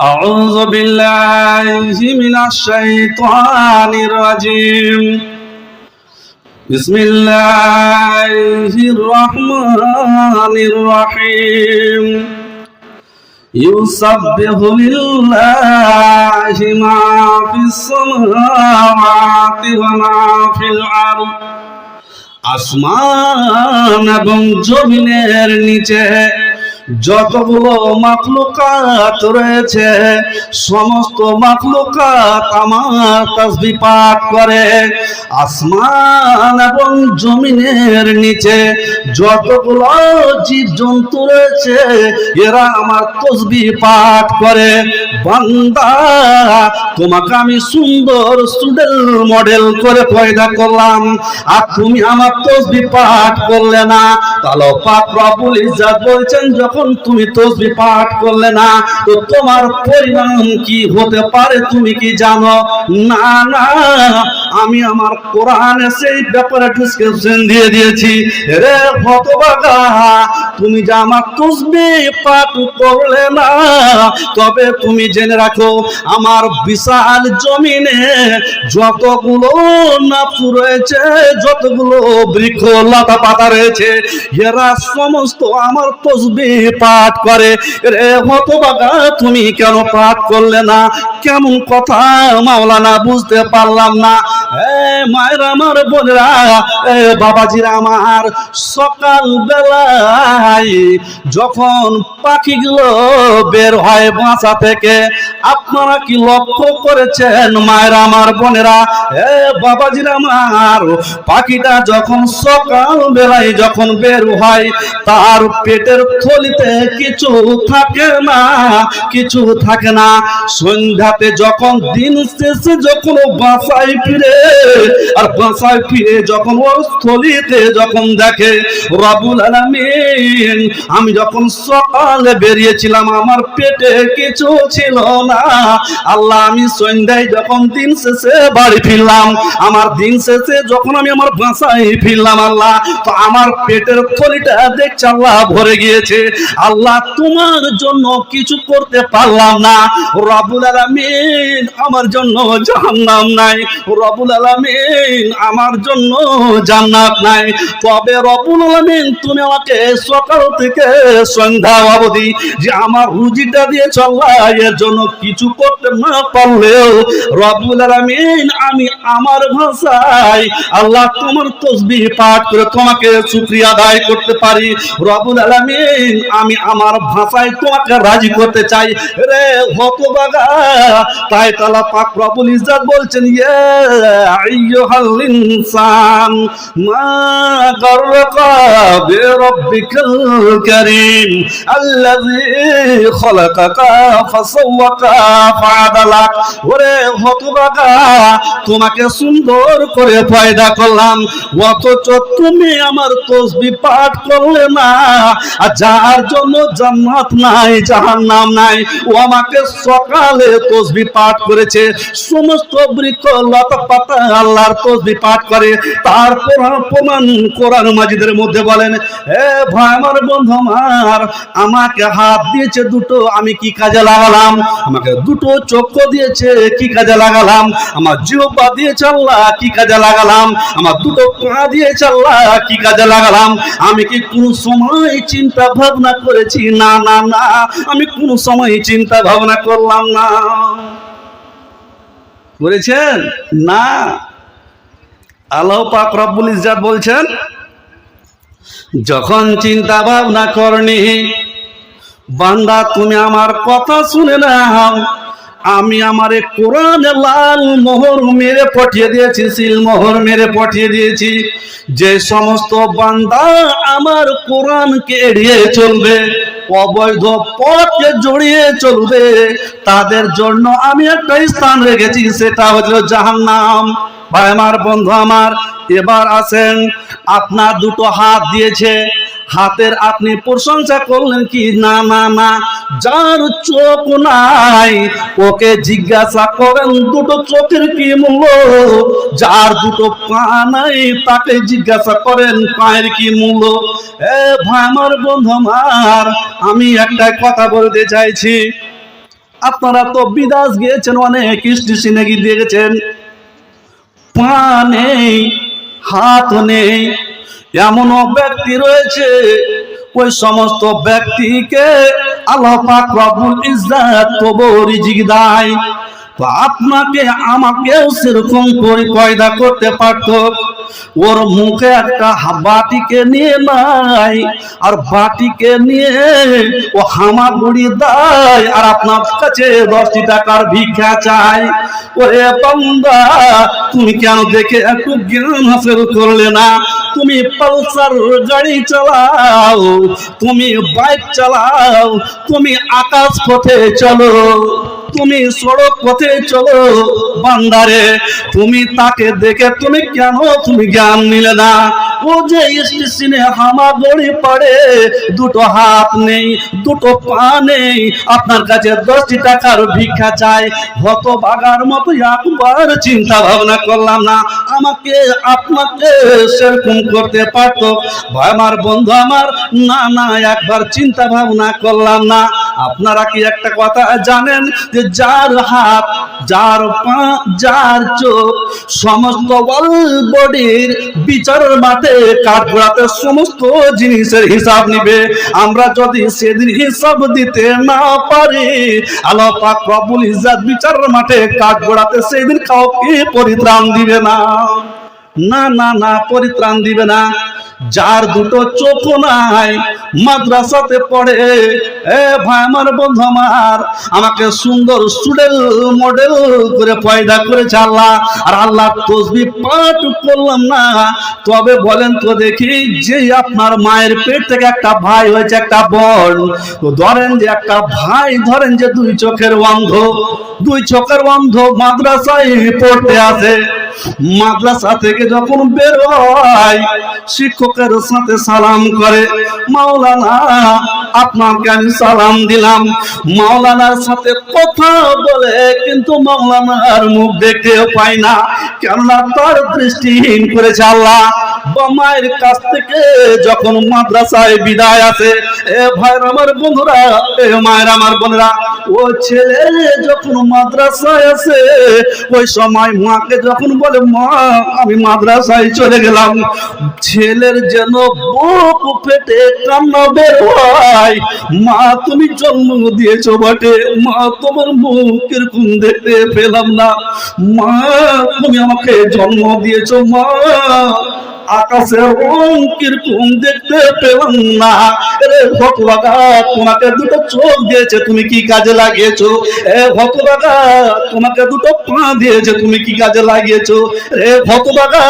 أعوذ بالله من الشيطان الرجيم بسم الله الرحمن الرحيم يسبح لله ما في السماوات وما في الأرض আসমান এবং জমিনের নিচে যতগুলো মাখলুকাত রয়েছে, সমস্ত মাখলুকাত আমার তাসবি পাঠ করে। আসমান এবং জমিনের নিচে যতগুলো জীব জন্তু রয়েছে, এরা আমার তসবি পাঠ করে। বান্দা, তোমাকে আমি সুন্দর স্টুডেন্ট মডেল করে পয়দা করলাম, আর তুমি আমার তসবি পাঠ করলে না। তাহলে পাক রব্বুল ইজ্জাত বলছেন, যখন তুমি তসবি পাঠ করলে না, তো তোমার পরিণাম কি হতে পারে তুমি কি জানো? না না, আমি আমার কোরআনে সেই ব্যাপারে ডিসক্রিপশন দিয়ে দিয়েছি। রে হতবাগা তুমি যে আমার তসবি পাঠ করলে না, তবে তুমি জেনে রাখো, আমার বিশাল জমিনে যতগুলো নাপসু রয়েছে, যতগুলো বৃক্ষ, লতা পাতা রয়েছে, এরা সমস্ত আমার তসবি পাঠ করে। রে হতবাগা, তুমি কেন পাঠ করলে না? কেমন কথা মাওলানা, বুঝতে পারলাম না। মায়ের আমার বোনেরা বাবাজিরা আমার সকাল বেলায় যখন পাখিগুলো বের হয় বাসা থেকে, আপনারা কি লক্ষ্য করেছেন মায়ের আমার বোনেরা? এ বাবাজিরা আমার, পাখিটা যখন সকাল বেলায় যখন বের হয়, তার পেটের থলিতে কিছু থাকে না, কিছু থাকে না। সন্ধ্যাতে যখন দিন শেষে যখন বাসায় ফিরে, আর বাসায় ফিরে যখন ওর স্থলিতে যখন দেখে, রবুল আলামিন, আমি যখন সকালে বেরিয়েছিলাম, আমার পেটে কিছু ছিল না। আল্লাহ, আমি সন্ধ্যায় যখন দিন শেষে বাড়ি ফিরলাম, আমার দিন শেষে যখন আমি আমার বাসায় ফিরলাম আল্লাহ, তো আমার পেটের থলিটা দেখছে আল্লাহ ভরে গিয়েছে। আল্লাহ তোমার জন্য কিছু করতে পারলাম না। রবুল আলামিন আমার জন্য জাহান্নাম নাই। রবুল আলামিন আমার জন্য জান্নাত নাই। তবে রবুল আলামিন তুমি আমাকে সকাল থেকে সন্ধ্যা অবধি যে আমার রুজিটা দিয়ে চল্লা এর জন্য কিছু করতে না পারলেও রবুল আলামিন আমি আমার ভাষায় আল্লাহ তোমার তসবিহ পাঠ করে তোমাকে শুকরিয়া আদায় করতে পারি। রবুল আলামিন আমি আমার ভাষায় তোমাকে রাজি করতে চাই। রে হতবাগা, তাই তালা পাক রবুল ইজ্জাত বলছেন, ইয়া ইনসান, মা আল্লাযী খলাকাকা ফাসাওয়াকা ফাআদালাক। ওরে হতবাগা, তোমাকে সুন্দর করে পয়দা করলাম, অথচ তুমি আমার তসবি পাঠ করলে না, আর যার জন্য জান্নাত নাই, জাহান্নাম নাই। ও আমাকে সকালে তসবি পাঠ করেছে, সমস্ত বৃক্ষ লতা পাতা আল্লাহর তসবি পাঠ করে, তারপর প্রমাণ কোরআন মাজিদের মধ্যে বলেন এ ভাই আমার বন্ধু আমার, আমাকে হাত দিয়েছে দুটো, আমি কি কাজে লাগালাম? আমাকে দুটো চক্ষু দিয়েছে, কি কাজে লাগালাম? আমার জিহ্বা দিয়েছে আল্লাহ, কি কাজে লাগালাম? আমার দুটো পা দিয়েছে আল্লাহ, কি কাজে লাগালাম? আমি কি কোন সময় চিন্তা ভাবনা করেছি, না না না, আমি কোন সময় চিন্তা ভাবনা করলাম না। করেছেন? না। আল্লাহ পাক রব্বুল ইজাত বলছেন, যখন চিন্তা ভাবনা করনি, বান্দা তুমি আমার কথা শুনে নাও। আমি আমার কোরআন লাল মোহর মেরে পাঠিয়ে দিয়েছি, সিল মোহর মেরে পাঠিয়ে দিয়েছি। যে সমস্ত বান্দা আমার কোরআনকে এড়িয়ে চলবে, অবৈধ পথকে জড়িয়ে চলবে, তাদের জন্য আমি একটা স্থান রেখেছি, সেটা হলো জাহান্নাম। ভাই, আমার বন্ধু আমার, এবার আসেন। আপনার দুটো হাত দিয়েছে। হাতের আপনি প্রশংসা করলেন কি? না না না, যার চোখ নাই, ওকে জিজ্ঞাসা করেন, দুটো চোখের কি মূল্য? যার দুটো পা নাই, তাকে জিজ্ঞাসা করেন, পায়ের কি মূল্য? এ ভাই, আমার বন্ধু আমার, আমি একটা কথা বলতে চাইছি। আপনারা তো বিদাস গিয়েছেন, অনেক স্টেশনে গিয়ে দেখেছেন। পা নেই হাত নেই। এমনও ব্যক্তি রয়েছে, ওই সমস্ত ব্যক্তিকে আল্লাহ পাক রব্বুল ইজ্জাত কবর রিজিক দেয়। তো আপনাকে, আমাকেও সেরকম করে পয়দা করতে পারতো। ওর মুখে একটা বাটিকে নিয়ে নাই, আর বাটিকে নিয়ে ও হামাগুড়ি দেয়, আর আপনার কাছে দশটি টাকার ভিক্ষা চাই। ওরে বান্দা, তুমি কেন দেখে একটু জ্ঞান হাসিল করলে না? তুমি পালসার গাড়ি চালাও, তুমি বাইক চালাও, তুমি আকাশ পথে চলো। তুমি সড়ক পথে চলো বান্দারে। তুমি তাকে দেখে তুমি কেন তুমি জ্ঞান নিলে না? ও যে স্টেশনে হামাগুড়ি পড়ে, দুটো হাত নেই, দুটো পা নেই, আপনার কাছে দশটি টাকার ভিক্ষা চাই। হত বাগার মতো একবার চিন্তা ভাবনা করলাম না। আমাকে, আপনাকে সেরকম করতে পারতো। আমার বন্ধু আমার না না, একবার চিন্তা ভাবনা করলাম না। আপনারা কি একটা কথা জানেন যার হাত, যার পা, যার চোখ, সমস্ত ওয়াল বডির বিচারের মাঠে কাঠগড়াতে সমস্ত জিনিসের হিসাব নিবে। আমরা যদি সেদিন হিসাব দিতে না পারি, আল্লাহ পাক রব্বুল ইজ্জাত বিচারের মাঠে কাঠগড়াতে সেদিন কাউকে পরিত্রাণ দিবে না। না না না, পরিত্রাণ দিবে না। যার দুটো চোখ নাই, মাদ্রাসাতে পড়ে। এ ভাই, আমার বন্ধু আমার, আমাকে সুন্দর স্টুডেল মডেল করে পয়দা করেছে আল্লাহ। আর আল্লাহ তসবি পাঠ করলাম না। তবে বলেন তো দেখি, যে আপনার মায়ের পেট থেকে একটা ভাই হয়েছে, একটা বোন। তো ধরেন যে একটা ভাই, ধরেন যে দুই চোখের অন্ধ, দুই চোখের অন্ধ মাদ্রাসায় পড়তে আসে। মাদ্রাসা থেকে যখন বের হয় শিক্ষকের সাথে সালাম করে, মাওলানা, আপনাকে আমি সালাম দিলাম। মাওলানার সাথে কথা বলে, কিন্তু মাওলানার মুখ দেখতে পাই না, কেননা তার দৃষ্টিহীন করেছে আল্লাহ। বা মায়ের কাছ থেকে যখন মাদ্রাসায় বিদায় আছে এ ভাইয়ের আমার বন্ধুরা, এ মায়ের আমার বোনেরা, ও ছেলে যখন মাদ্রাসায় আছে ওই সময় মাকে যখন বলে, মা, আমি মাদ্রাসায় চলে গেলাম। ছেলের যেন বুক ফেটে কান্না বের হয়। মা, তুমি জন্ম দিয়েছ বটে। মা, তোমার মুখ কোন দেখতে পেলাম না। মা, তুমি আমাকে জন্ম দিয়েছ, মা। আকাশের রং কীরকম দেখতে পেলাম না। রে ভগবাগা তোমাকে দুটো চোখ দিয়েছে, তুমি কি কাজে লাগিয়েছো? এ ভগবাগা তোমাকে দুটো পা দিয়েছে, তুমি কি কাজে লাগিয়েছো? রে ভগবাগা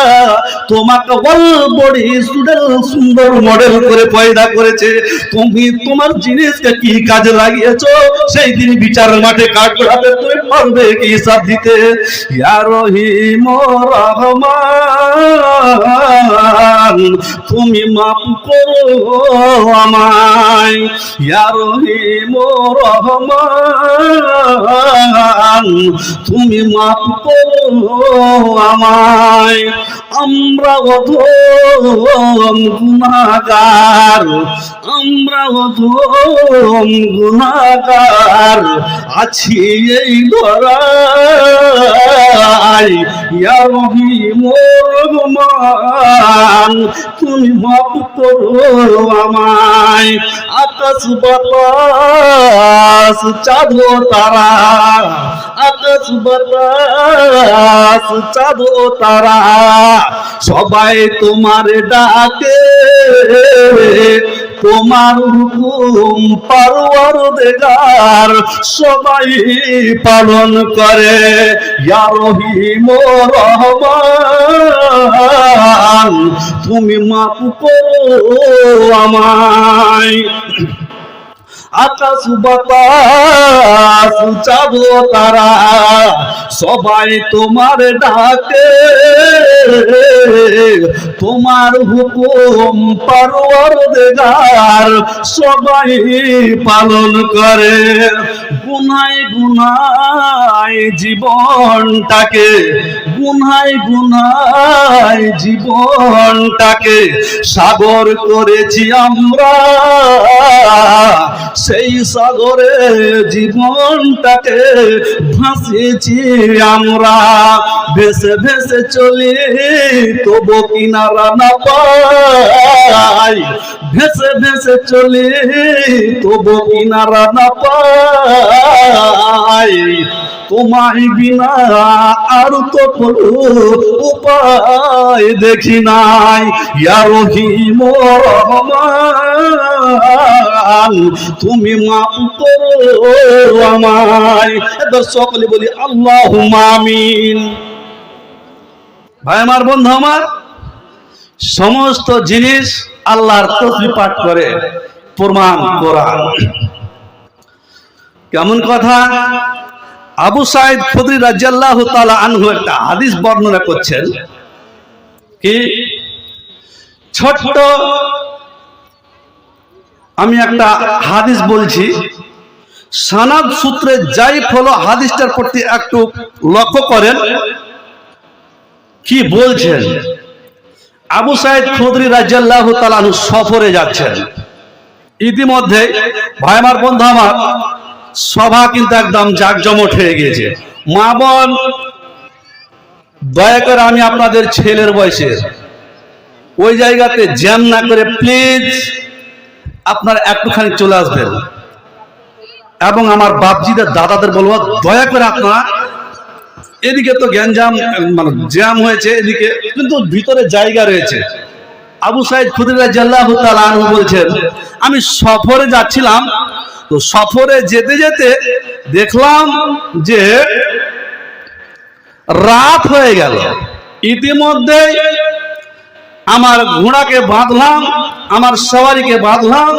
তোমাকে বল, বড়ি স্টুডেন্ট সুন্দর মডেল করে পয়দা করেছে। তুমি তোমার জিনিসকে কি কাজে লাগিয়েছো? সেই দিন বিচার মাঠে কাঠ করাতে তুমি পারবে কি হিসাব দিতে? ইয়া রহিম রহমান, তুমি মাফ করো আমায়। ইয়া রহিম রহমান, তুমি মাফ করো আমায়। আমরা অধম গুনাগার, আমরা অধম গুনাগার আছি এই ধরাই ইয়া রহিম তুমি মাফ করো আমায়। আকাশ বাতাস, চাঁদ তারা। আকাশ বাতাস, চাঁদ তারা। সবাই তোমার ডাকে। তোমার হুকুম পারোয়ার দেগার সবাই পালন করে। ইয়ারহিম রহমান তুমি মাফ করো আমায়। আকাশ বাতাস ও তারা। সবাই তোমার ডাকে, তোমার হুকুম পারওয়ার দেগার সবাই পালন করে। গুনাই গুনাই জীবনটাকে গুনহাই গুনহাই জীবনটাকে সাগর করেছি আমরা। সেই সাগরে জীবনটাকে ভাসিয়েছি আমরা। ভেসে ভেসে চলি তবু কিনারা না পাই। ভেসে ভেসে চলি তবু কিনারা না পাই। তোমায় বিনা আর তো উপায় দেখি নাই। ইয়া রহিম তুমি মাফ করো আমায় সকলে বলি আল্লাহ আমিন। ভাই আমার, বন্ধু আমার, সমস্ত জিনিস আল্লাহর তসবি পাঠ করে প্রমাণ করা। কেমন কথা? আবু সাইদ খুদরি রাজিয়াল্লাহু তাআলা আনহু একটা হাদিস বর্ণনা করছেন কি, ছোট্ট আমি একটা হাদিস বলছি, সানাদ সূত্রে যাই ফলো হাদিসটার প্রতি একটু লক্ষ্য করেন, কি বলছেন? আবু সাইদ খুদরি রাজিয়াল্লাহু তাআলা আনহু সফরে যাচ্ছেন। ইতিমধ্যে ভাই আমার বন্ধু আমার সভা কিন্তু একদম জাকজমট হয়ে গিয়েছে। মা বোন, দয়া করে আমি আপনাদের ছেলের বয়সে ওই জায়গাতে জ্যাম না করে প্লিজ আপনার একটুখানি চলে আসবেন। এবং আমার বাপজিদের দাদাদের বলব, দয়া করে আপনারা এদিকে তো গ্যাঞ্জাম মানে জ্যাম হয়েছে এদিকে, কিন্তু ভিতরে জায়গা রয়েছে। আবু সাইদ খুদিরা জাল্লাহ তালু বলছেন, আমি সফরে যাচ্ছিলাম, তো সফরে যেতে যেতে দেখলাম যে রাত হয়ে গেল। ইতিমধ্যে আমার ঘোড়াকে বাঁধলাম, আমার সওয়ারিকে বাঁধলাম,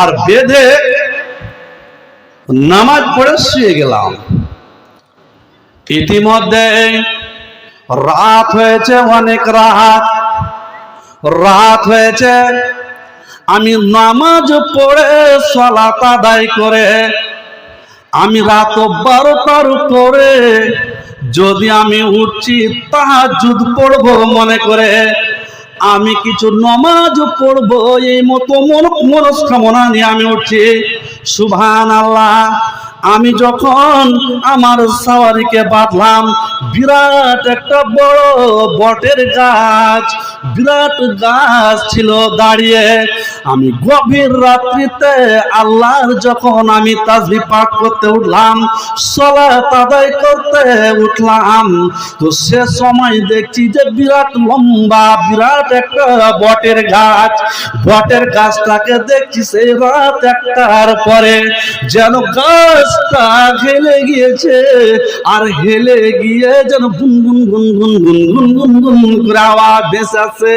আর বেঁধে নামাজ পড়ে শুয়ে গেলাম। ইতিমধ্যে রাত হয়েছে অনেক রাত। রাত হয়েছে। আমি নামাজ পড়ে সলাত আদায় করে, আমি রাত বারোটার পরে যদি আমি উঠছি তাহাজুদ পড়ব মনে করে, আমি কিছু নমাজ পড়ব, এই মতো মন মনস্কামনা নিয়ে আমি উঠছি। সুভান আল্লাহ আমি যখন আমার সাওয়ারিকে বাঁধলাম, বিরাট একটা বড় বটের গাছ, বিরাট গাছ ছিল দাঁড়িয়ে। আমি গভীর রাত্রিতে আল্লাহর যখন আমি তাজবি পাঠ করতে উঠলাম সলা আদায় করতে উঠলাম, তো সে সময় দেখছি যে বিরাট লম্বা, বিরাট একটা বটের গাছ। বটের গাছটাকে দেখছি সেই রাত একটার পরে যেন গাছটা হেলে গিয়েছে, আর হেলে গিয়ে যেন গুনগুন গুনগুন গুনগুন গুনগুন করে আওয়াজ ভেসে আছে।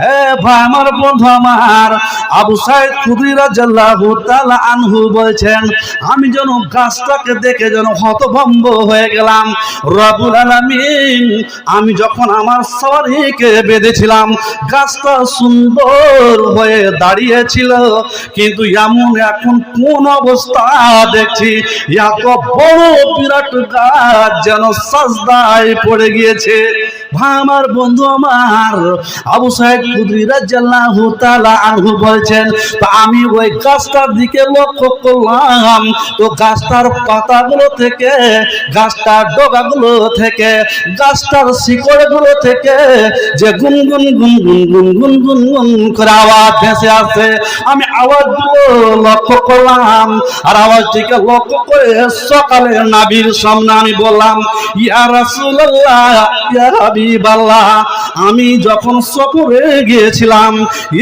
হ্যাঁ ভাই আমার বন্ধু আমার, আবু সাইদ খুদিরা জাল্লাহু তাআলা আনহু বলছেন, আমি যেন গাছটাকে দেখে যেন হতভম্ব হয়ে গেলাম। রবুল আলামিন, আমি যখন আমার সওয়ারিকে বেঁধেছিলাম, গাছটা সুন্দর হয়ে দাঁড়িয়েছিল, কিন্তু এমন এখন কোন অবস্থা দেখছি এত বড় বিরাট গাছ যেন সাজদায় পড়ে গিয়েছে। ভাই, আমার বন্ধু আমার, আবু সাহেব আনহু বলছেন, তো আমি ওই গাছটার দিকে লক্ষ্য করলাম। তো গাছটার পাতাগুলো থেকে, গাছটার ডগাগুলো থেকে, গাছটার শিকড়গুলো থেকে যে গুনগুন গুনগুন গুনগুন গুনগুন করে আওয়াজ ভেসে আসে আমি আওয়াজগুলো লক্ষ্য করলাম, আর আওয়াজটিকে লক্ষ্য করে সকালে নাবির সামনে আমি বললাম, ইয়া রাসূলুল্লাহ, ইয়া হাবিবাল্লাহ, আমি যখন সফরে গিয়েছিলাম,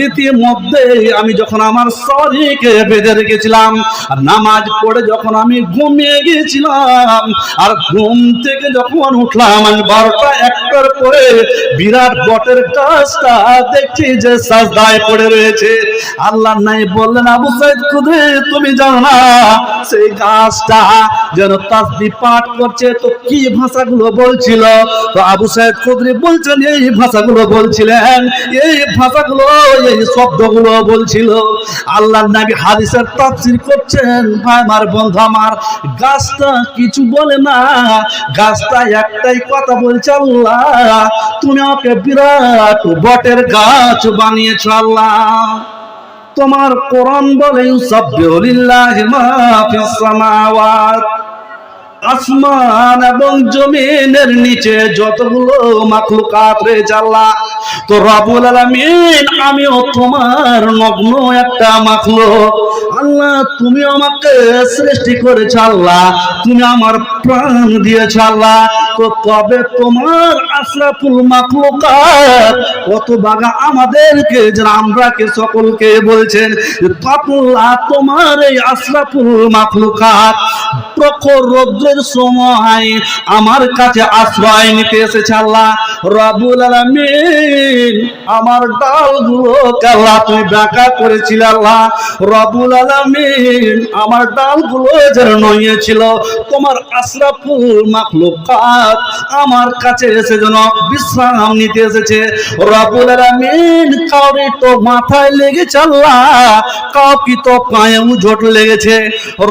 ইতিমধ্যে আমি যখন আমার সরিকে বেঁধে রেখেছিলাম, আর নামাজ পড়ে যখন আমি ঘুমিয়ে গিয়েছিলাম, আর ঘুম থেকে যখন উঠলাম, আমি বারোটা একটার পরে বিরাট বটের গাছটা দেখছি যে সাজদায় পড়ে রয়েছে। আল্লাহ নাই বললেন, আবু সাইদ, খুদে, তুমি জানো না, সেই গাছ গাছটা যেন তাসবি পাঠ করছে, তো কি ভাষাগুলো বলছিল? তো আবু সাহেব খুদরি বলছেন, এই ভাষাগুলো বলছিলেন, এই ভাষাগুলো, এই শব্দগুলো বলছিল। আল্লাহ নবী হাদিসের তাফসীর করছেন, ভাই আমার বন্ধু আমার, গাছটা কিছু বলে না, গাছটা একটাই কথা বলছে আল্লাহ, তুমি আমাকে বিরাট বটের গাছ বানিয়েছো আল্লাহ। তোমার কোরআন বলে আসমান এবং জমিনের নিচে যতগুলো মাখলুকাত রে আল্লাহ তো রবুল আলামিন, আমিও তোমার নগ্ন একটা মাখলুক। আল্লাহ, তুমি আমাকে সৃষ্টি করেছ আল্লাহ, তুমি আমার প্রাণ দিয়েছ আল্লাহ। তো তবে তোমার আশরাফুল মাখলুকাত কত বাগা আমাদেরকে আমরা কে সকলকে বলছেন, যে তাকুল্লাহ তোমার এই আশরাফুল মাখলুকাত প্রখর রৌদ্রের সময় আমার কাছে আশ্রয় নিতে এসেছে আল্লাহ। রবুল আলামিন আমার ডালগুলো আল্লাহ তুমি বাঁকা করেছিল আল্লাহ রবুল আলামিন আমার ডালগুলো যেন নইয়েছিল তোমার আশরাফুল মাখলুকাত আমার কাছে এসে যেন বিশ্রাম নিতে এসেছে। রবুল আলামিন কাউরে তো মাথায় লেগেছে আল্লাহ, কাউকে তো পায়ে উজট লেগেছে।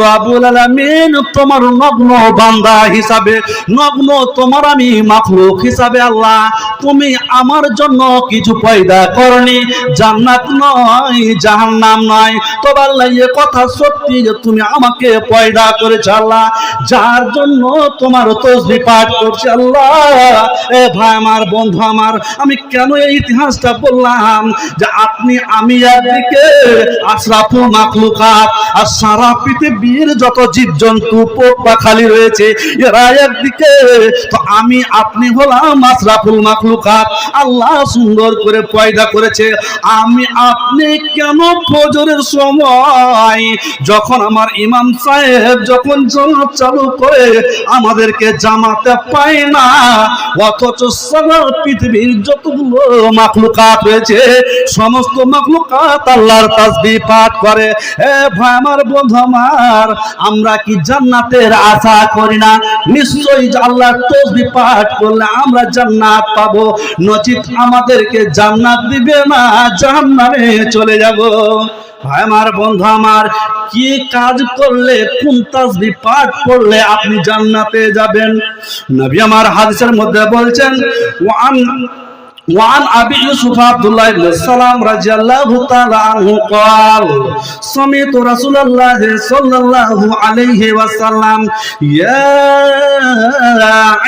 রবুল আলামিন তোমার নগ্ন বান্দা হিসাবে, নগ্ন তোমার আমি মাখলুক হিসাবে আল্লাহ, তুমি আমার জন্য কিছু পয়দা করনি। জান্নাত নয়, জাহান্নাম নয়। তবে আল্লাহ এ কথা সত্যি যে তুমি আমাকে পয়দা করেছ আল্লাহ। যার জন্য তোমার তসবি পাঠ করছে আল্লাহ। এ ভাই আমার, বন্ধু আমার, আমি কেন এই ইতিহাসটা বললাম? যে আপনি, আমি একদিকে আশরাফুল মাখলুকাত, আর সারা পৃথিবীর যত জীবজন্তু, পোক পাখালি রয়েছে, এরা একদিকে। তো আমি, আপনি হলাম আশরাফুল মাখলুকাত। আল্লাহ সুন্দর করে পয়দা করেছে। আমি আপনি কেন ফজরের সময়? যখন আমার ইমাম সাহেব যখন জামাত চালু করে, আমাদেরকে জামাতে পায় না। অথচ সারা পৃথিবীর যতগুলো মাখলুকাত রয়েছে, সমস্ত মাখলুকাত আল্লাহর তাসবিহ পাঠ করে। এ ভাই আমার বন্ধু আমার, আমরা কি জান্নাতের আশা করি না? নিশ্চয়ই আল্লাহর তসবিহ পাঠ করলে আমরা জান্নাত পাবো। নচিত আমাদেরকে জান্নাত দিবে না জাহান্নামে চলে যাব ভাই আমার বন্ধু আমার কি কাজ করলে কোন তাসবিহ পাঠ করলে আপনি জান্নাতে যাবেন নবী আমার হাদিসের মধ্যে বলছেন ওয়ান وعن ابي يوسف عبد الله بن السلام رضي الله تعالى عنه قال سمعت رسول الله صلى الله عليه وسلم يا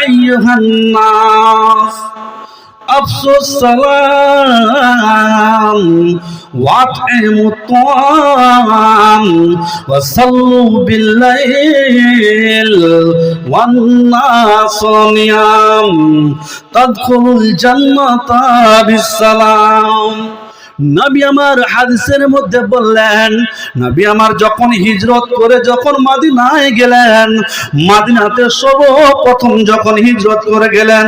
ايها الناس أفسوا السلام وأطعموا الطعام وصلوا بالليل والناس نيام تدخلوا الجنة بالسلام নবী আমার হাদিসের মধ্যে বললেন নবী আমার যখন হিজরত করে যখন মাদিনায় গেলেন মাদিনাতে সর্বপ্রথম যখন হিজরত করে গেলেন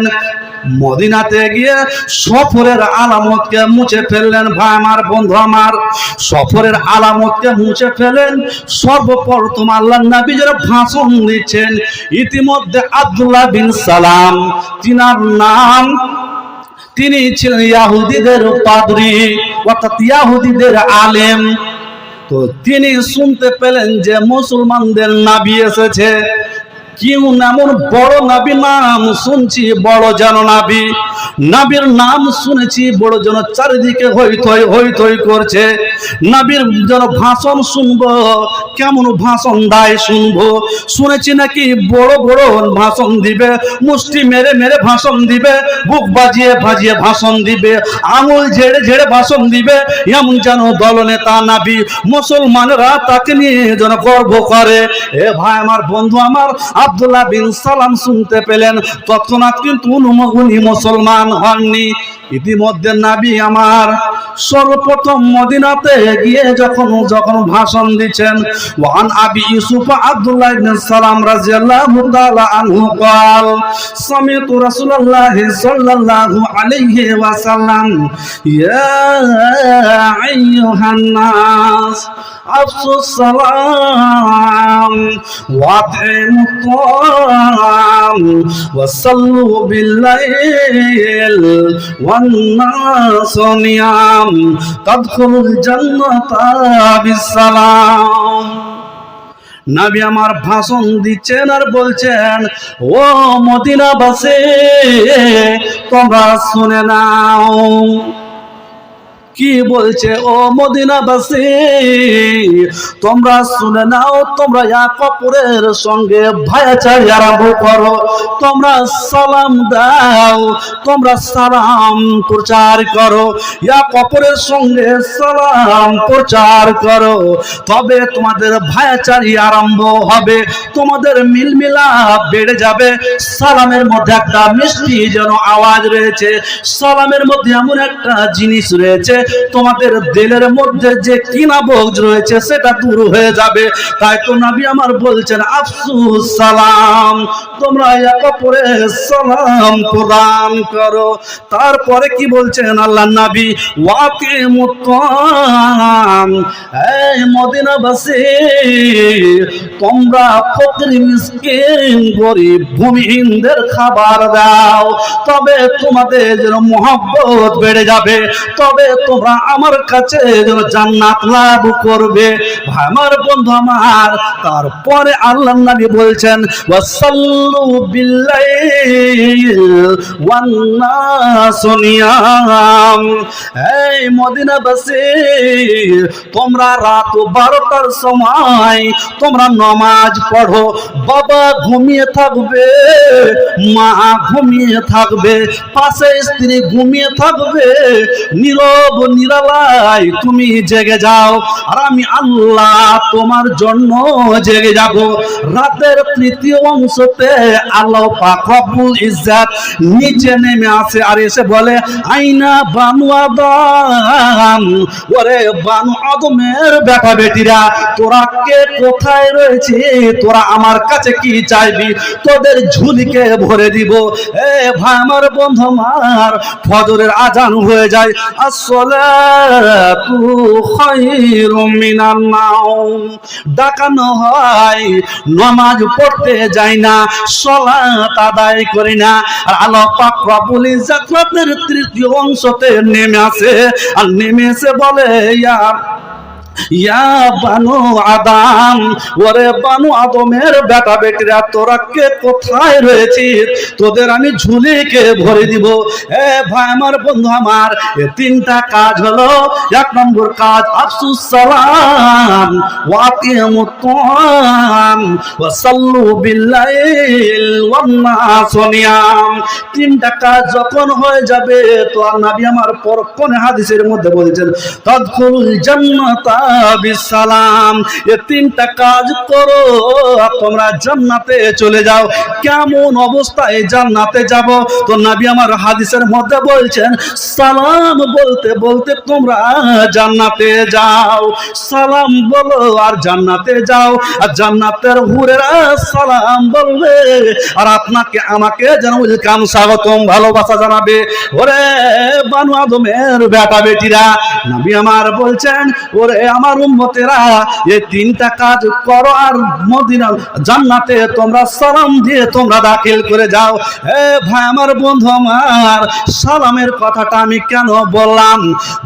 মদিনাতে গিয়ে সফরের আলামতকে মুছে ফেললেন ভাই আমার, বন্ধু আমার। সফরের আলামতকে মুছে ফেলেন। সর্বপ্রথম আল্লাহ নবী যারা ভাষণ দিচ্ছেন, ইতিমধ্যে আব্দুল্লাহ বিন সালাম, তিনার নাম তিনি ছিলেন ইয়াহুদিদের পাদরি, অর্থাৎ ইয়াহুদিদের আলেম। তো তিনি শুনতে পেলেন যে মুসলমানদের নাবি এসেছে। কেউ এমন বড় নাবি নাম শুনছি, বড় যেন নাবি। নাবির নাম শুনেছি, বড় যেন চারিদিকে হইথই হইথই করছে। নাবির যেন ভাষণ শুনব, কেমন ভাষণ দায় শুনব। শুনেছি নাকি বড় বড় ভাষণ দিবে, মুষ্টি মেরে মেরে ভাষণ দিবে, বুক বাজিয়ে বাজিয়ে ভাষণ দিবে, আঙুল ঝেড়ে ঝেড়ে ভাষণ দিবে, এমন যেন দলনেতা নাবি। মুসলমানরা তাকে নিয়ে যেন গর্ব করে। এ ভাই, আমার বন্ধু আমার আব্দুল্লাহ বিন সালাম শুনতে পেলেন তৎক্ষণাৎ কিন্তু উনি মুসলমান হননি ইতিমধ্যে নাবি আমার সর্বপ্রথম মদিনাতে গিয়ে যখন যখন ভাষণ দিচ্ছেন ওয়ান আবি ইউসুফ আব্দুল্লাহ ইবনে সালাম রাদিয়াল্লাহু তাআলা আনহু قال سمعت رسول الله صلى الله عليه وسلم يا ايها الناس أفشوا السلام وأطعموا الطعام وصلوا بالليل والناس نيام تدخلوا الجنة بالسلام নাবি আমার ভাষণ দিচ্ছেন আর বলছেন ও মদিনাবাসী তোমরা শুনে নাও কি বলছে ও মদিনাবাসী? তোমরা শুনে নাও, তোমরা এক অপরের সঙ্গে ভায়াচারি আরম্ভ করো। তোমরা সালাম দাও, তোমরা সালাম প্রচার করো। এক অপরের সঙ্গে সালাম প্রচার করো। তবে তোমাদের ভায়াচারি আরম্ভ হবে, তোমাদের মিলমিলা বেড়ে যাবে। সালামের মধ্যে একটা মিষ্টি যেন আওয়াজ রয়েছে। সালামের মধ্যে এমন একটা জিনিস রয়েছে তোমাদের দিলের মধ্যে যে কিনা বোঝ রয়েছে, সেটা দূর হয়ে যাবে। তাই তো নবী আমার বলছেন, আফসুস সালাম, তোমরা এক অপরে সালাম প্রদান করো। তারপরে কি বলছেন আল্লাহ নবী? ওয়াকে মুতাম এই মদিনাবাসী, তোমরা ফকির, মিসকিন, গরিব, ভূমিহীনদের খাবার দাও। তবে তোমাদের যেন মহব্বত বেড়ে যাবে, তবে তোমরা আমার কাছে যেন জান্নাত লাভ করবে। আমার বন্ধু আমার, তারপরে আল্লাহ নবী বলছেন, ওয়াসাল্লু বিল্লাইল ওয়ান নাসু নিয়াম। এই মদিনাবাসী, তোমরা রাত বারোটার সময় তোমরা নমাজ পড়ো। বাবা ঘুমিয়ে থাকবে, মা ঘুমিয়ে থাকবে, পাশে স্ত্রী ঘুমিয়ে থাকবে, নীরব নিরালায় তুমি জেগে যাও। আর আমি আল্লাহ তোমার জন্য জেগে যাব। রাতের তৃতীয় অংশতে আল্লাহ পাক রব্বুল ইজ্জাত নিচে নেমে আসে আর এসে বলে, আইনা বানু আদম। ওরে বানু আদমের বেটা বেটিরা, তোরা কে কোথায় রয়েছে? তোরা আমার কাছে কি চাইবি? তোদের ঝুলিকে ভরে দিব। এ ভাই, আমার বন্ধু, আমার ফজরের আজান হয়ে যায়। আসসালাতু খায়রুম মিনান ডাকানো হয় নামাজ পড়তে যাই না, সলাত আদায় করি না। আর আল্লাহ পাক রব্বুল তৃতীয় অংশতে নেমে আসে। আর নেমে এসে বলে ইয়া ইয়া বানু আদম, ওরে বানু আদমের বেটা বেটিরা, তোরা কে কোথায় তোদের আমি ঝুলিকে ভরে দিব। এ ভাই আমার বন্ধু আমার, এ তিনটা কাজ হলো, এক নম্বর কাজ, আফসুস সালাম, ওয়া সাল্লু বিল্লাইল ওয়ান নাস নিয়াম তিনটা কাজ যখন হয়ে যাবে, তো আর নবী আমার পরক্ষণে হাদিসের মধ্যে বলেছেন, তাদখুলুল জান্নাতা বিসালাম এ তিনটা কাজ করো, তোমরা জান্নাতে চলে যাও। কেমন অবস্থায় জান্নাতে যাব? তো নবী আমার হাদিসের মধ্যে বলছেন, সালাম বলতে বলতে তোমরা জান্নাতে যাও। সালাম বলো আর জান্নাতে যাও। আর জান্নাতের হুরেরা সালাম বলবে, আর আপনাকে আমাকে যেন ওয়েলকাম স্বাগতম, ভালোবাসা জানাবে। ওরে বানু আদমের বেটা বেটিরা, নবী আমার বলছেন, ওরে আমার উম্মতেরা, এই তিনটা কাজ করো আর মদিনা জান্নাতে তোমরা সালাম দিয়ে তোমরা দাখিল করে যাও। এ ভাই, আমার বন্ধু আমার, সালামের কথাটা আমি কেন বললাম?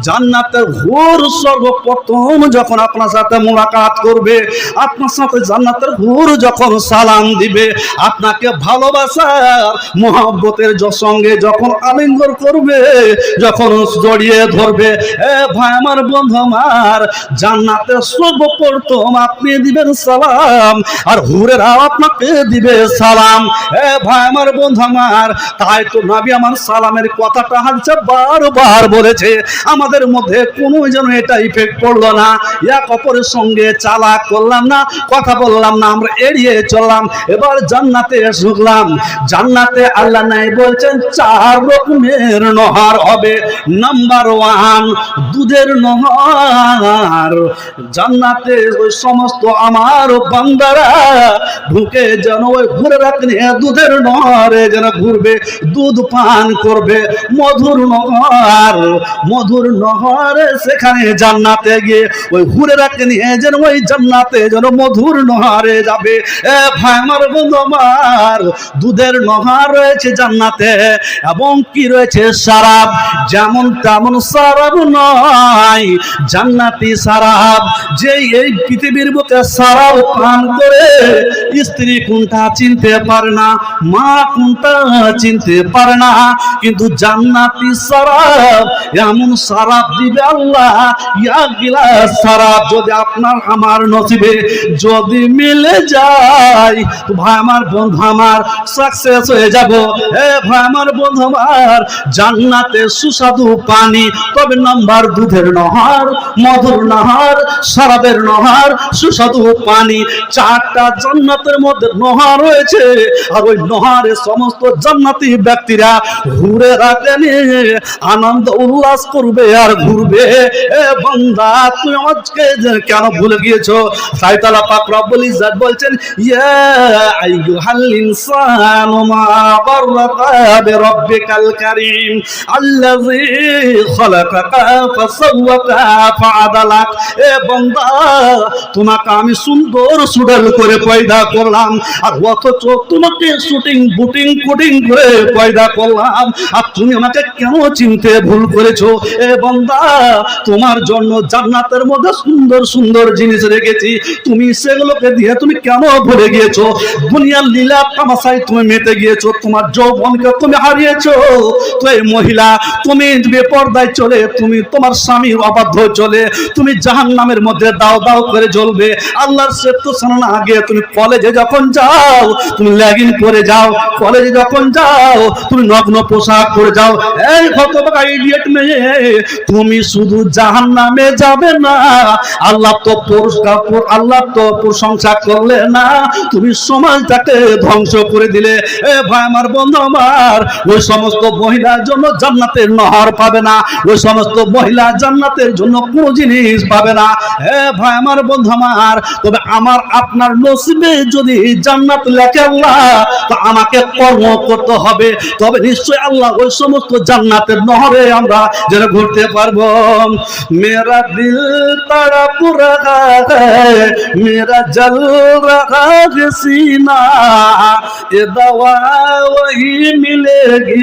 জান্নাতের হুর সর্বপ্রথম যখন আপনার সাথে মোলাকাত করবে, আপনার সাথে জান্নাতের হুর যখন সালাম দিবে, আপনাকে ভালোবাসার, মোহাব্বতের সঙ্গে যখন আলিঙ্গন করবে, যখন জড়িয়ে ধরবে এ ভাই, আমার বন্ধু আমার জান্নাতের সর্বপ্রথম আপনি দিবেন সালাম, আর হুরেরাও আপনাকে দিবে সালাম। এ ভাই আমার বন্ধু আমার, তাই তো নবী আমার সালামের কথাটা হালছে বারবার বলেছে। আমাদের মধ্যে কোনো যেন এটা ইফেক্ট পড়ল না। এক অপরের সঙ্গে চালাক করলাম না, কথা বললাম না, আমরা এড়িয়ে চললাম, এবার জান্নাতে ঢুকলাম। জান্নাতে আল্লাহ নাই বলছেন, চার রকমের নহর হবে। নাম্বার ওয়ান দুধের নহর। আমার জান্নাতে ওই সমস্ত আমার বান্দারা ঢুকে যেন ওই ঘুরে রাখলে দুধের নহরে যেন ঘুরবে, দুধ পান করবে। মধুর নহর মধুর নহরে সেখানে জান্নাতে গিয়ে ওই ঘুরে রাখলে যেন ওই জান্নাতে যেন মধুর নহরে যাবে। এ ভাই, আমার বন্ধু, আমার দুধের নহর রয়েছে জান্নাতে এবং কি রয়েছে সারাব? যেমন তেমন সারাব নয়। জান্নাতি সারাব যে এই পৃথিবীর বুকে সারাব পান করে, স্ত্রী কোনটা চিনতে পারে না, মা কোনটা চিনতে পারে না, কিন্তু জান্নাতি এমন দিবে আল্লাহ, ইয়া যদি আপনার আমার নসিবে যদি মিলে যায়, তো ভাই আমার বন্ধু আমার সাকসেস হয়ে যাব। ভাই আমার বন্ধু আমার, জান্নাতে সুস্বাদু পানি, তবে নাম্বার দুধের নহর, মধুর নহর শরাবের নহর, সুস্বাদু পানি, চারটা জান্নাতের মধ্যে নহর রয়েছে। আর ওই নহরে সমস্ত জান্নাতি ব্যক্তিরা ঘুরে রাখেনি, আনন্দ উল্লাস করবে আর ঘুরবে। এ বান্দা, তুমি আজকে কেন ভুলে গিয়েছো? তাই তালা পাক রব্বুল ইজ্জাত বলছেন, ইয়া আইয়ুহাল ইনসানু মা গাররাকা বিরাব্বিকাল কারীম, আল্লাযী খলাকাকা ফাসাওয়াকা ফাআদালাক। এ বান্দা তোমাকে আমি সুন্দর সুডল করে পয়দা করলাম। আর অথচ তোমাকে শুটিং, বুটিং কুটিং করে পয়দা করলাম। আর তুমি আমাকে কেন চিনতে ভুল করেছ? এ বান্দা তোমার জন্য জান্নাতের মধ্যে সুন্দর সুন্দর জিনিস রেখেছি। তুমি সেগুলোকে দিয়ে তুমি কেন ভুলে গিয়েছো? দুনিয়ার লীলা তামাশায় তুমি মেতে গিয়েছো। তোমার যৌবনকে তুমি হারিয়েছো। তো এই মহিলা, তুমি বেপর্দায় চলে, তুমি তোমার স্বামীর অবাধ্য চলে। তুমি জাহান নামের মধ্যে দাও দাও করে জ্বলবে। আল্লাহর সেত্য শোনার আগে তুমি কলেজে যখন যাও, তুমি ল্যাগিন করে যাও, কলেজে যখন যাও, তুমি নগ্ন পোশাক করে যাও। এই হতবাকা ইডিয়েট মেয়ে, তুমি শুধু জাহান নামে যাবে না, আল্লাহ তো পুরস্কার আল্লাহ তো প্রশংসা করলে না, তুমি সমাজটাকে ধ্বংস করে দিলে। এ ভাই আমার বন্ধু আমার, ওই সমস্ত মহিলার জন্য জান্নাতের নহর পাবে না, ওই সমস্ত মহিলা জান্নাতের জন্য কোনো জিনিস পাবে না হে ভাই আমার বন্ধু আমার তবে আমার আপনার নসিবে যদি জান্নাত লেখে আল্লাহ তো আমাকে কর্ম করতে হবে তবে নিশ্চয় আল্লাহ ওই সমস্ত জান্নাতের নহরে আমরা যেন ঘুরতে পারবো মেরা দিল তারা পুরা मेरा जल रहा है सीना ये दवा वही मिलेगी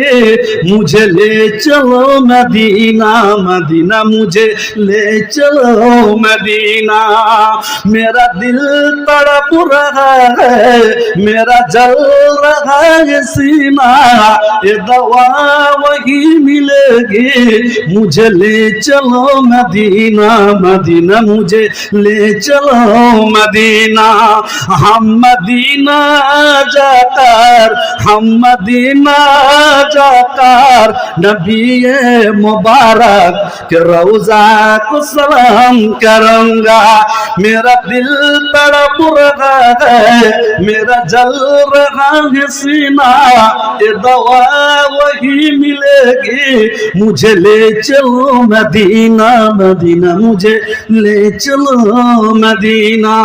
मुझे ले चलो मदीना मदीना मुझे ले चलो मदीना मेरा दिल तड़प रहा है मेरा जल रहा है सीना ये दवा वही मिलेगी मुझे ले चलो मदीना मदीना मुझे ले चलो मदीना हम मदीना जाकर हम मदीना जाकर नबी मुबारक के रोजा को सलाम करूँगा। मेरा दिल तड़प रहा है, मेरा जल रहा है सीना ये दवा वही मिलेगी, मुझे ले चलो मदीना मदीना, मुझे ले चलो मदीना।